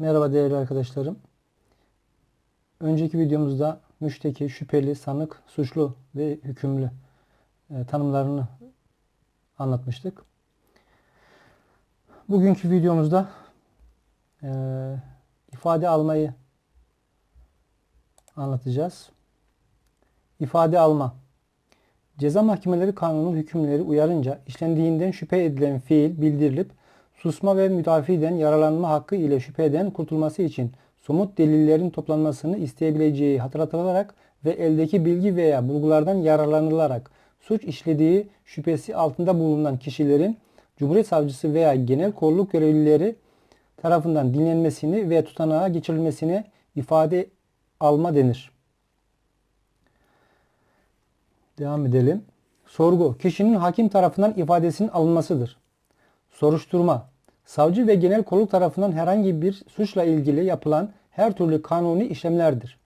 Merhaba değerli arkadaşlarım. Önceki videomuzda müşteki, şüpheli, sanık, suçlu ve hükümlü e, tanımlarını anlatmıştık. Bugünkü videomuzda e, ifade almayı anlatacağız. İfade alma. Ceza mahkemeleri kanunu hükümleri uyarınca işlendiğinden şüphe edilen fiil bildirilip susma ve müdafiden yararlanma hakkı ile şüpheden kurtulması için somut delillerin toplanmasını isteyebileceği hatırlatılarak ve eldeki bilgi veya bulgulardan yararlanılarak suç işlediği şüphesi altında bulunan kişilerin Cumhuriyet Savcısı veya genel kolluk görevlileri tarafından dinlenmesini ve tutanağa geçirilmesine ifade alma denir. Devam edelim. Sorgu, kişinin hakim tarafından ifadesinin alınmasıdır. Soruşturma, savcı ve genel kolluk tarafından herhangi bir suçla ilgili yapılan her türlü kanuni işlemlerdir.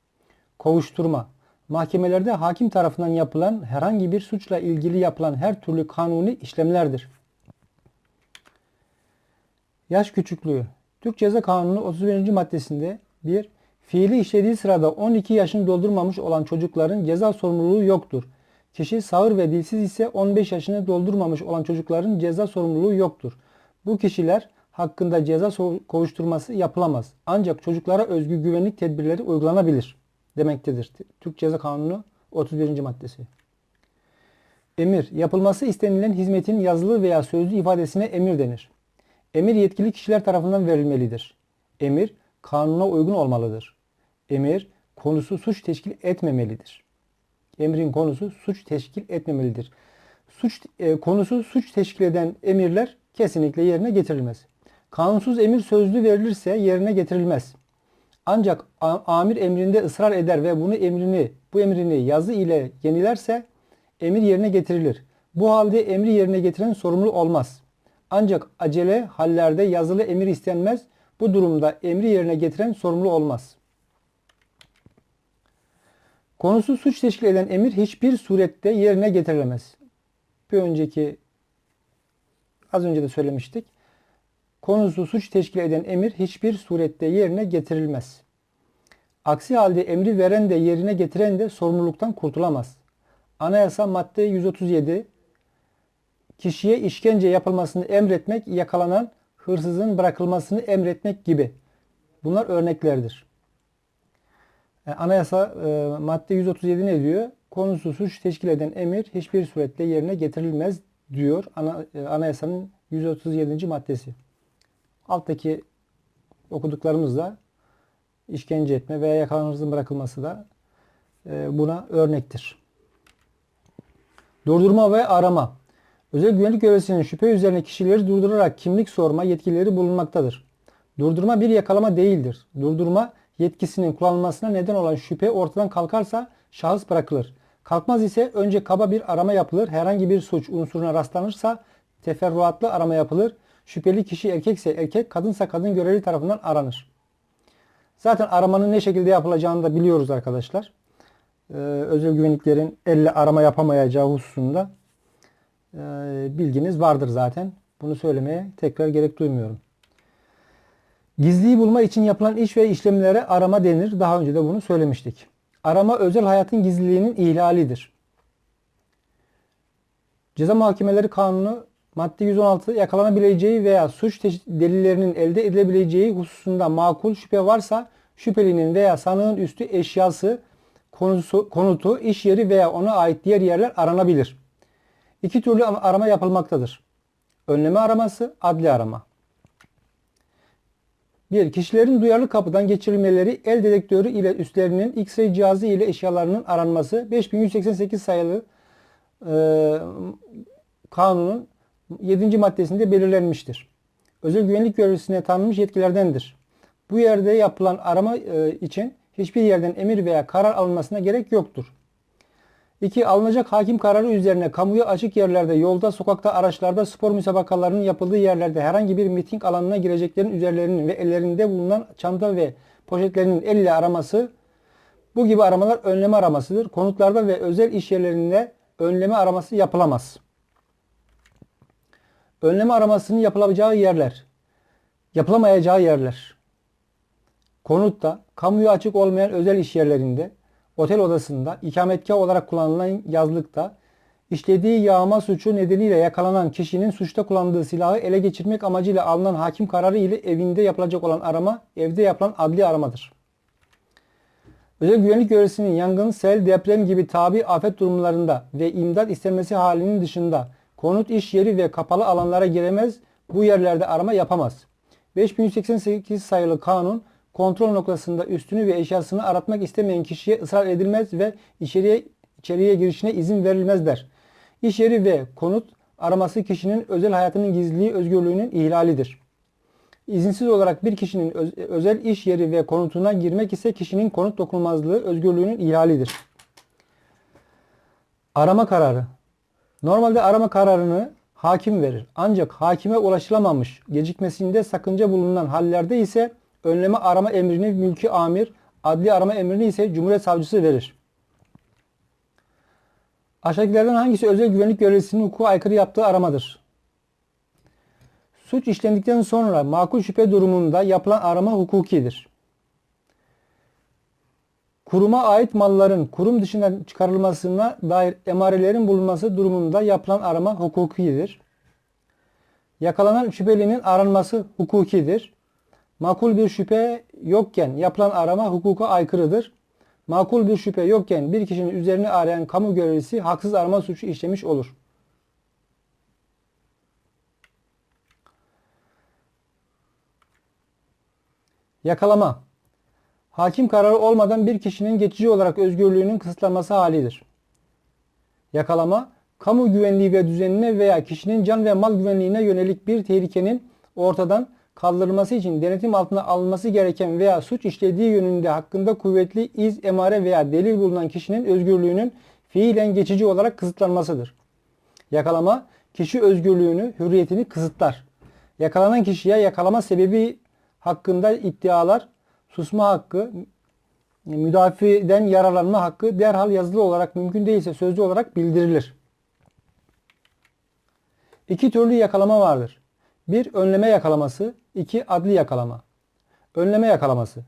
Kovuşturma, mahkemelerde hakim tarafından yapılan herhangi bir suçla ilgili yapılan her türlü kanuni işlemlerdir. Yaş küçüklüğü, Türk Ceza Kanunu 31. maddesinde bir Fiili işlediği sırada 12 yaşını doldurmamış olan çocukların ceza sorumluluğu yoktur. Kişi sağır ve dilsiz ise 15 yaşını doldurmamış olan çocukların ceza sorumluluğu yoktur. Bu kişiler hakkında ceza kovuşturması yapılamaz. Ancak çocuklara özgü güvenlik tedbirleri uygulanabilir demektedir. Türk Ceza Kanunu 31. maddesi. Emir, yapılması istenilen hizmetin yazılı veya sözlü ifadesine emir denir. Emir yetkili kişiler tarafından verilmelidir. Emir, kanuna uygun olmalıdır. Emir, konusu suç teşkil etmemelidir. Emrin konusu suç teşkil etmemelidir. Suç e, konusu suç teşkil eden emirler kesinlikle yerine getirilmez. Kanunsuz emir sözlü verilirse yerine getirilmez. Ancak amir emrinde ısrar eder ve bunu emrini, bu emrini yazı ile yenilerse emir yerine getirilir. Bu halde emri yerine getiren sorumlu olmaz. Ancak acele hallerde yazılı emir istenmez. Bu durumda emri yerine getiren sorumlu olmaz. Konusu suç teşkil eden emir hiçbir surette yerine getirilemez. Bir önceki az önce de söylemiştik. Konusu suç teşkil eden emir hiçbir surette yerine getirilmez. Aksi halde emri veren de yerine getiren de sorumluluktan kurtulamaz. Anayasa madde 137 kişiye işkence yapılmasını emretmek, yakalanan hırsızın bırakılmasını emretmek gibi. Bunlar örneklerdir. E, anayasa e, madde 137 ne diyor? Konusu suç teşkil eden emir hiçbir surette yerine getirilmez diyor e, anayasanın 137. maddesi. Alttaki okuduklarımızda işkence etme veya yakalanırsın bırakılması da e, buna örnektir. Durdurma ve arama. Özel güvenlik görevlisinin şüphe üzerine kişileri durdurarak kimlik sorma yetkileri bulunmaktadır. Durdurma bir yakalama değildir. Durdurma yetkisinin kullanılmasına neden olan şüphe ortadan kalkarsa şahıs bırakılır. Kalkmaz ise önce kaba bir arama yapılır. Herhangi bir suç unsuruna rastlanırsa teferruatlı arama yapılır. Şüpheli kişi erkekse erkek, kadınsa kadın görevli tarafından aranır. Zaten aramanın ne şekilde yapılacağını da biliyoruz arkadaşlar. Ee, özel güvenliklerin elle arama yapamayacağı hususunda e, bilginiz vardır zaten. Bunu söylemeye tekrar gerek duymuyorum. Gizliyi bulma için yapılan iş ve işlemlere arama denir. Daha önce de bunu söylemiştik. Arama özel hayatın gizliliğinin ihlalidir. Ceza Muhakemeleri Kanunu madde 116 yakalanabileceği veya suç delillerinin elde edilebileceği hususunda makul şüphe varsa şüphelinin veya sanığın üstü eşyası, konusu, konutu, iş yeri veya ona ait diğer yerler aranabilir. İki türlü arama yapılmaktadır. Önleme araması, adli arama. 1. Kişilerin duyarlı kapıdan geçirilmeleri el dedektörü ile üstlerinin X-ray cihazı ile eşyalarının aranması 5188 sayılı e, kanunun 7. maddesinde belirlenmiştir. Özel güvenlik görevlisine tanınmış yetkilerdendir. Bu yerde yapılan arama e, için hiçbir yerden emir veya karar alınmasına gerek yoktur. 2. Alınacak hakim kararı üzerine kamuya açık yerlerde, yolda, sokakta, araçlarda, spor müsabakalarının yapıldığı yerlerde herhangi bir miting alanına gireceklerin üzerlerinin ve ellerinde bulunan çanta ve poşetlerinin el ile araması bu gibi aramalar önleme aramasıdır. Konutlarda ve özel iş yerlerinde önleme araması yapılamaz. Önleme aramasının yapılacağı yerler, yapılamayacağı yerler. konutta, kamuya açık olmayan özel iş yerlerinde, otel odasında, ikametgah olarak kullanılan yazlıkta, işlediği yağma suçu nedeniyle yakalanan kişinin suçta kullandığı silahı ele geçirmek amacıyla alınan hakim kararı ile evinde yapılacak olan arama, evde yapılan adli aramadır. Özel güvenlik görevlisinin yangın, sel, deprem gibi tabi afet durumlarında ve imdat istenmesi halinin dışında konut iş yeri ve kapalı alanlara giremez, bu yerlerde arama yapamaz. 5188 sayılı kanun kontrol noktasında üstünü ve eşyasını aratmak istemeyen kişiye ısrar edilmez ve içeriye içeriye girişine izin verilmez der. İş yeri ve konut araması kişinin özel hayatının gizliliği özgürlüğünün ihlalidir. İzinsiz olarak bir kişinin öz- özel iş yeri ve konutuna girmek ise kişinin konut dokunulmazlığı özgürlüğünün ihlalidir. Arama kararı. Normalde arama kararını hakim verir. Ancak hakime ulaşılamamış, gecikmesinde sakınca bulunan hallerde ise önleme arama emrini mülki amir, adli arama emrini ise Cumhuriyet Savcısı verir. Aşağıdakilerden hangisi özel güvenlik görevlisinin hukuka aykırı yaptığı aramadır? Suç işlendikten sonra makul şüphe durumunda yapılan arama hukukidir. Kuruma ait malların kurum dışına çıkarılmasına dair emarelerin bulunması durumunda yapılan arama hukukidir. Yakalanan şüphelinin aranması hukukidir. Makul bir şüphe yokken yapılan arama hukuka aykırıdır. Makul bir şüphe yokken bir kişinin üzerine arayan kamu görevlisi haksız arama suçu işlemiş olur. Yakalama. Hakim kararı olmadan bir kişinin geçici olarak özgürlüğünün kısıtlanması halidir. Yakalama, kamu güvenliği ve düzenine veya kişinin can ve mal güvenliğine yönelik bir tehlikenin ortadan kaldırılması için denetim altına alınması gereken veya suç işlediği yönünde hakkında kuvvetli iz, emare veya delil bulunan kişinin özgürlüğünün fiilen geçici olarak kısıtlanmasıdır. Yakalama, kişi özgürlüğünü, hürriyetini kısıtlar. Yakalanan kişiye yakalama sebebi hakkında iddialar, susma hakkı, müdafiden yararlanma hakkı derhal yazılı olarak mümkün değilse sözlü olarak bildirilir. İki türlü yakalama vardır. Bir önleme yakalaması, iki adli yakalama. Önleme yakalaması.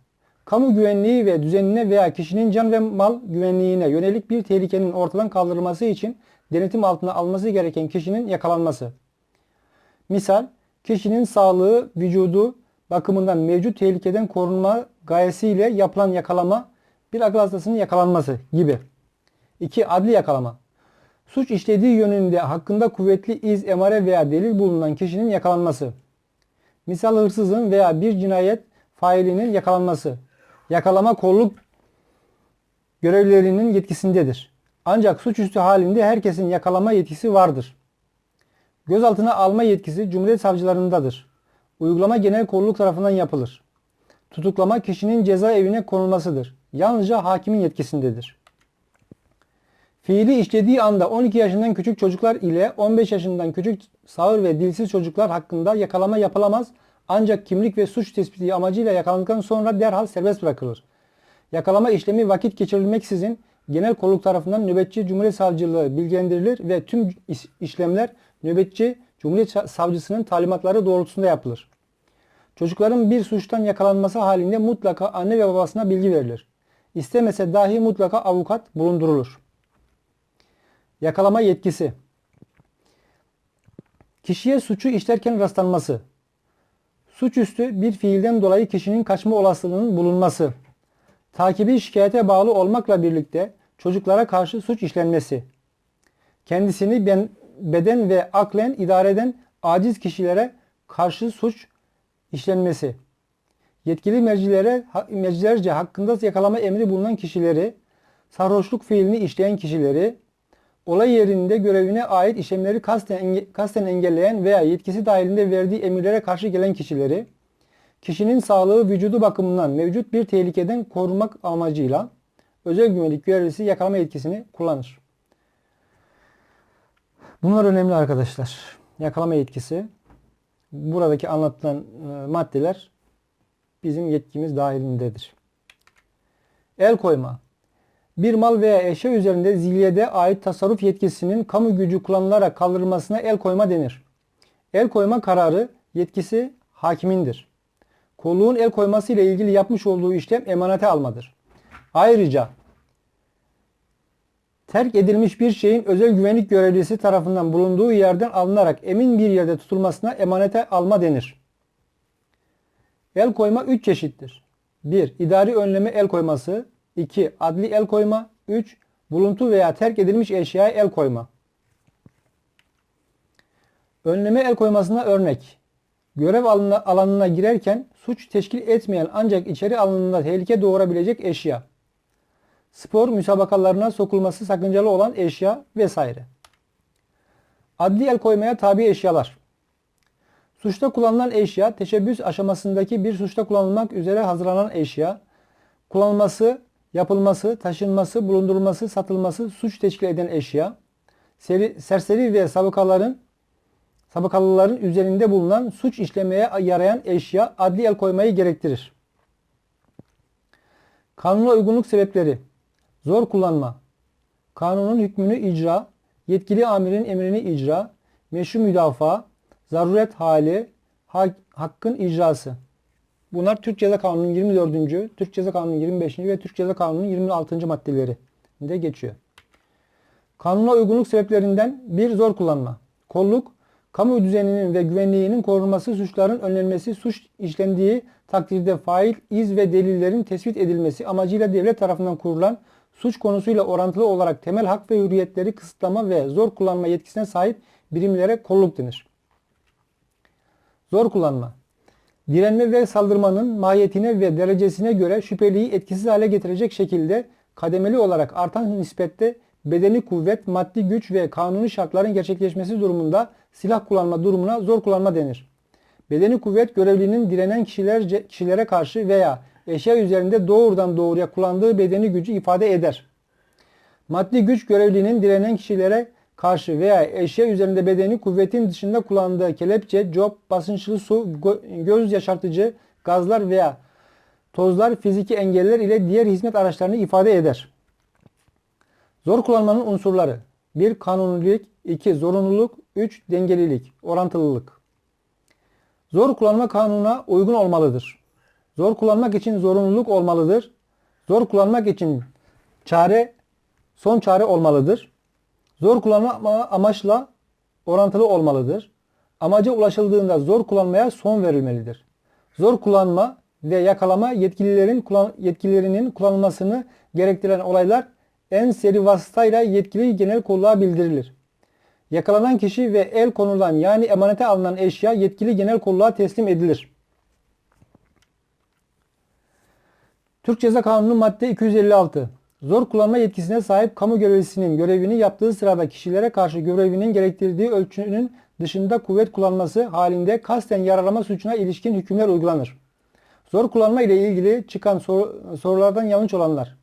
Kamu güvenliği ve düzenine veya kişinin can ve mal güvenliğine yönelik bir tehlikenin ortadan kaldırılması için denetim altına alması gereken kişinin yakalanması. Misal, kişinin sağlığı, vücudu bakımından mevcut tehlikeden korunma gayesiyle yapılan yakalama, bir akıl hastasının yakalanması gibi. 2. Adli yakalama. Suç işlediği yönünde hakkında kuvvetli iz, emare veya delil bulunan kişinin yakalanması. Misal hırsızın veya bir cinayet failinin yakalanması. Yakalama kolluk görevlilerinin yetkisindedir. Ancak suçüstü halinde herkesin yakalama yetkisi vardır. Gözaltına alma yetkisi Cumhuriyet Savcılarındadır. Uygulama genel kolluk tarafından yapılır. Tutuklama kişinin cezaevine konulmasıdır. Yalnızca hakimin yetkisindedir. Fiili işlediği anda 12 yaşından küçük çocuklar ile 15 yaşından küçük sağır ve dilsiz çocuklar hakkında yakalama yapılamaz ancak kimlik ve suç tespiti amacıyla yakalandıktan sonra derhal serbest bırakılır. Yakalama işlemi vakit geçirilmeksizin genel kolluk tarafından nöbetçi Cumhuriyet Savcılığı bilgilendirilir ve tüm iş- işlemler nöbetçi Cumhuriyet Savcısının talimatları doğrultusunda yapılır. Çocukların bir suçtan yakalanması halinde mutlaka anne ve babasına bilgi verilir. İstemese dahi mutlaka avukat bulundurulur. Yakalama yetkisi. Kişiye suçu işlerken rastlanması. Suçüstü bir fiilden dolayı kişinin kaçma olasılığının bulunması. Takibi şikayete bağlı olmakla birlikte çocuklara karşı suç işlenmesi. Kendisini ben, beden ve aklen idare eden aciz kişilere karşı suç işlenmesi. Yetkili mercilere, mercilerce hakkında yakalama emri bulunan kişileri, sarhoşluk fiilini işleyen kişileri, olay yerinde görevine ait işlemleri kasten, enge- kasten engelleyen veya yetkisi dahilinde verdiği emirlere karşı gelen kişileri, kişinin sağlığı vücudu bakımından mevcut bir tehlikeden korunmak amacıyla özel güvenlik görevlisi yakalama yetkisini kullanır. Bunlar önemli arkadaşlar. Yakalama yetkisi. Buradaki anlatılan e, maddeler bizim yetkimiz dahilindedir. El koyma. Bir mal veya eşya üzerinde zilyede ait tasarruf yetkisinin kamu gücü kullanılarak kaldırılmasına el koyma denir. El koyma kararı yetkisi hakimindir. kolluğun el koyması ile ilgili yapmış olduğu işlem emanete almadır. Ayrıca terk edilmiş bir şeyin özel güvenlik görevlisi tarafından bulunduğu yerden alınarak emin bir yerde tutulmasına emanete alma denir. El koyma 3 çeşittir. 1. İdari önleme el koyması. 2. Adli el koyma. 3. Buluntu veya terk edilmiş eşyaya el koyma. Önleme el koymasına örnek. Görev alanına, alanına girerken suç teşkil etmeyen ancak içeri alanında tehlike doğurabilecek eşya. Spor müsabakalarına sokulması sakıncalı olan eşya vesaire. Adli el koymaya tabi eşyalar. Suçta kullanılan eşya, teşebbüs aşamasındaki bir suçta kullanılmak üzere hazırlanan eşya, kullanılması, yapılması, taşınması, bulundurulması, satılması suç teşkil eden eşya, seri, serseri ve sabıkaların sabıkalıların üzerinde bulunan suç işlemeye yarayan eşya adli el koymayı gerektirir. Kanuna uygunluk sebepleri Zor kullanma Kanunun hükmünü icra, yetkili amirin emrini icra, meşru müdafaa, zaruret hali, hak, hakkın icrası. Bunlar Türk Ceza Kanunu'nun 24. Türk Ceza Kanunu'nun 25. ve Türk Ceza Kanunu'nun 26. maddeleri de geçiyor. Kanuna uygunluk sebeplerinden bir zor kullanma. Kolluk, kamu düzeninin ve güvenliğinin korunması, suçların önlenmesi, suç işlendiği takdirde fail, iz ve delillerin tespit edilmesi amacıyla devlet tarafından kurulan suç konusuyla orantılı olarak temel hak ve hürriyetleri kısıtlama ve zor kullanma yetkisine sahip birimlere kolluk denir. Zor kullanma. Direnme ve saldırmanın mahiyetine ve derecesine göre şüpheliyi etkisiz hale getirecek şekilde kademeli olarak artan nispette bedeni kuvvet, maddi güç ve kanuni şartların gerçekleşmesi durumunda silah kullanma durumuna zor kullanma denir. Bedeni kuvvet görevlinin direnen kişiler, kişilere karşı veya eşya üzerinde doğrudan doğruya kullandığı bedeni gücü ifade eder. Maddi güç görevlinin direnen kişilere karşı veya eşya üzerinde bedeni kuvvetin dışında kullandığı kelepçe, cop, basınçlı su, göz yaşartıcı, gazlar veya tozlar, fiziki engeller ile diğer hizmet araçlarını ifade eder. Zor kullanmanın unsurları 1. Kanunilik 2. Zorunluluk 3. Dengelilik, orantılılık. Zor kullanma kanuna uygun olmalıdır. Zor kullanmak için zorunluluk olmalıdır. Zor kullanmak için çare son çare olmalıdır. Zor kullanma amaçla orantılı olmalıdır. Amaca ulaşıldığında zor kullanmaya son verilmelidir. Zor kullanma ve yakalama yetkililerin kullan yetkililerinin kullanılmasını gerektiren olaylar en seri vasıtayla yetkili genel kolluğa bildirilir. Yakalanan kişi ve el konulan yani emanete alınan eşya yetkili genel kolluğa teslim edilir. Türk Ceza Kanunu madde 256. Zor kullanma yetkisine sahip kamu görevlisinin görevini yaptığı sırada kişilere karşı görevinin gerektirdiği ölçünün dışında kuvvet kullanması halinde kasten yaralama suçuna ilişkin hükümler uygulanır. Zor kullanma ile ilgili çıkan sor sorulardan yanlış olanlar.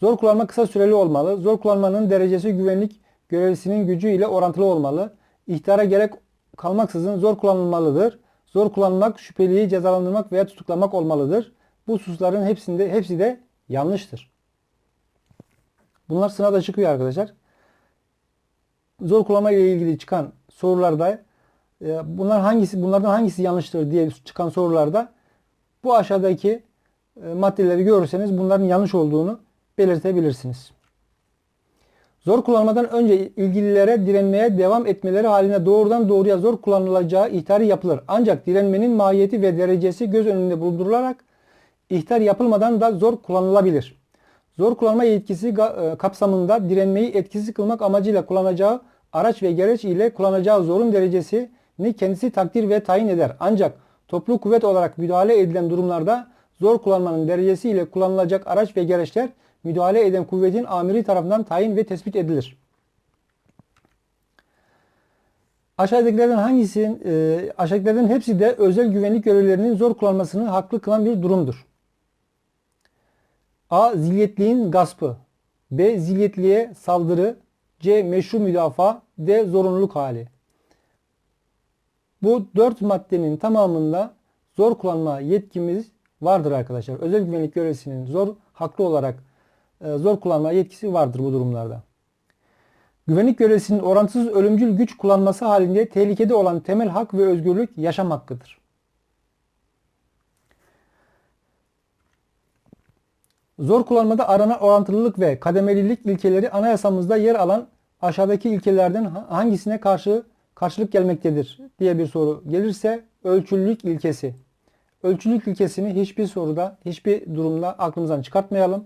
Zor kullanma kısa süreli olmalı. Zor kullanmanın derecesi güvenlik görevlisinin gücü ile orantılı olmalı. İhtara gerek kalmaksızın zor kullanılmalıdır. Zor kullanmak şüpheliyi cezalandırmak veya tutuklamak olmalıdır. Bu hususların hepsinde hepsi de yanlıştır. Bunlar sınavda çıkıyor arkadaşlar. Zor kullanma ile ilgili çıkan sorularda e, bunlar hangisi bunlardan hangisi yanlıştır diye çıkan sorularda bu aşağıdaki e, maddeleri görürseniz bunların yanlış olduğunu belirtebilirsiniz. Zor kullanmadan önce ilgililere direnmeye devam etmeleri halinde doğrudan doğruya zor kullanılacağı ihtarı yapılır. Ancak direnmenin mahiyeti ve derecesi göz önünde bulundurularak ihtar yapılmadan da zor kullanılabilir. Zor kullanma yetkisi e, kapsamında direnmeyi etkisiz kılmak amacıyla kullanacağı araç ve gereç ile kullanacağı zorun derecesini kendisi takdir ve tayin eder. Ancak toplu kuvvet olarak müdahale edilen durumlarda zor kullanmanın derecesi ile kullanılacak araç ve gereçler müdahale eden kuvvetin amiri tarafından tayin ve tespit edilir. Aşağıdakilerden hangisi, e, aşağıdakilerden hepsi de özel güvenlik görevlilerinin zor kullanmasını haklı kılan bir durumdur. A. Zilyetliğin gaspı. B. Zilyetliğe saldırı. C. Meşru müdafaa. D. Zorunluluk hali. Bu dört maddenin tamamında zor kullanma yetkimiz vardır arkadaşlar. Özel güvenlik görevlisinin zor haklı olarak e, zor kullanma yetkisi vardır bu durumlarda. Güvenlik görevlisinin orantısız ölümcül güç kullanması halinde tehlikede olan temel hak ve özgürlük yaşam hakkıdır. Zor kullanmada aranan orantılılık ve kademelilik ilkeleri anayasamızda yer alan aşağıdaki ilkelerden ha- hangisine karşı karşılık gelmektedir diye bir soru gelirse ölçülülük ilkesi. Ölçülülük ilkesini hiçbir soruda, hiçbir durumda aklımızdan çıkartmayalım.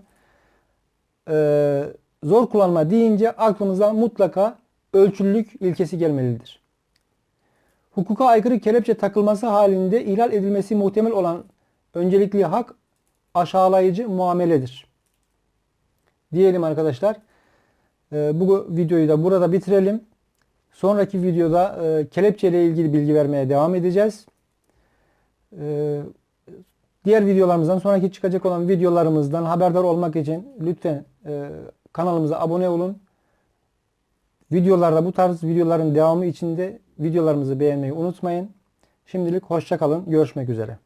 Ee, zor kullanma deyince aklımıza mutlaka ölçülülük ilkesi gelmelidir. Hukuka aykırı kelepçe takılması halinde ihlal edilmesi muhtemel olan öncelikli hak aşağılayıcı muameledir. Diyelim arkadaşlar. Ee, bu videoyu da burada bitirelim. Sonraki videoda e, kelepçe ile ilgili bilgi vermeye devam edeceğiz. Ee, diğer videolarımızdan sonraki çıkacak olan videolarımızdan haberdar olmak için lütfen e, kanalımıza abone olun. Videolarda bu tarz videoların devamı için de videolarımızı beğenmeyi unutmayın. Şimdilik hoşça kalın. Görüşmek üzere.